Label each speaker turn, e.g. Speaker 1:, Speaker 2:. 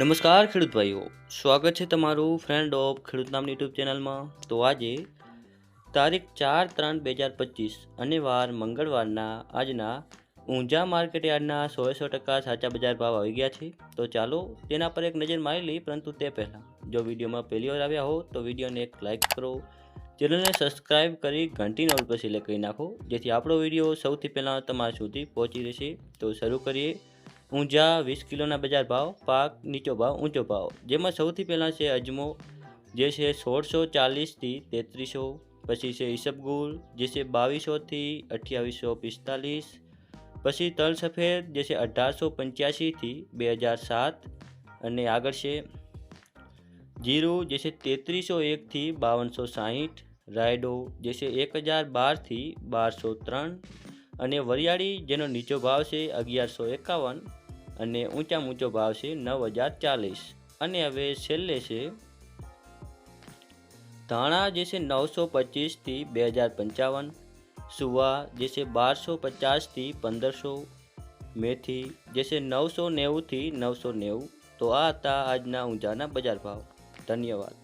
Speaker 1: નમસ્કાર ખેડૂત ભાઈઓ, સ્વાગત છે તમારું ફ્રેન્ડ ઓફ ખેડૂત નામની યુટ્યુબ ચેનલમાં. તો આજે તારીખ ચાર ત્રણ બે હજાર પચીસ અને વાર મંગળવારના, આજના ઊંઝા માર્કેટ યાર્ડના સો સો ટકા સાચા બજાર ભાવ આવી ગયા છે. તો ચાલો તેના પર એક નજર મારી લઈ પરંતુ તે પહેલાં, જો વિડીયોમાં પહેલી વાર આવ્યા હો, તો વિડીયોને એક લાઇક કરો. ચેનલને સબસ્ક્રાઇબ કરી ઘંટીના પર સિલેક્ટ કરી નાખો, જેથી આપણો વીડિયો સૌથી પહેલાં તમારા સુધી પહોંચી રહેશે. તો શરૂ કરીએ. ઊંઝા વીસ કિલોના બજાર ભાવ, પાક નીચો ભાવ, ઊંચો ભાવ. જેમાં સૌથી પહેલાં છે અજમો, જે છે સોળસો ચાલીસથી તેત્રીસો, પછી છે ઈસબગુલ, જે છે બાવીસોથી અઠ્યાવીસો પિસ્તાલીસ, પછી તલ સફેદ, જે છે અઢારસો પંચ્યાસીથી બે હજાર સાત, અને આગળ છે જીરું, જે છે તેત્રીસો એકથી બાવનસો સાહીઠ, રાયડો, જે છે એક હજાર બારથી બારસો ત્રણ અને વરિયાળી જેનો નીચો ભાવ છે અગિયારસો એકાવન અને ઊંચા ઊંચો ભાવ છે નવ હજાર ચાલીસ. અને હવે છેલ્લે છે, ધાણા જે છે નવસો પચીસથી બે હજાર પંચાવન, સુવા જે છે બારસો પચાસથી પંદરસો, મેથી જે છે નવસો નેવુંથી નવસો નેવું. તો આ હતા આજના ઊંઝાના બજાર ભાવ. ધન્યવાદ.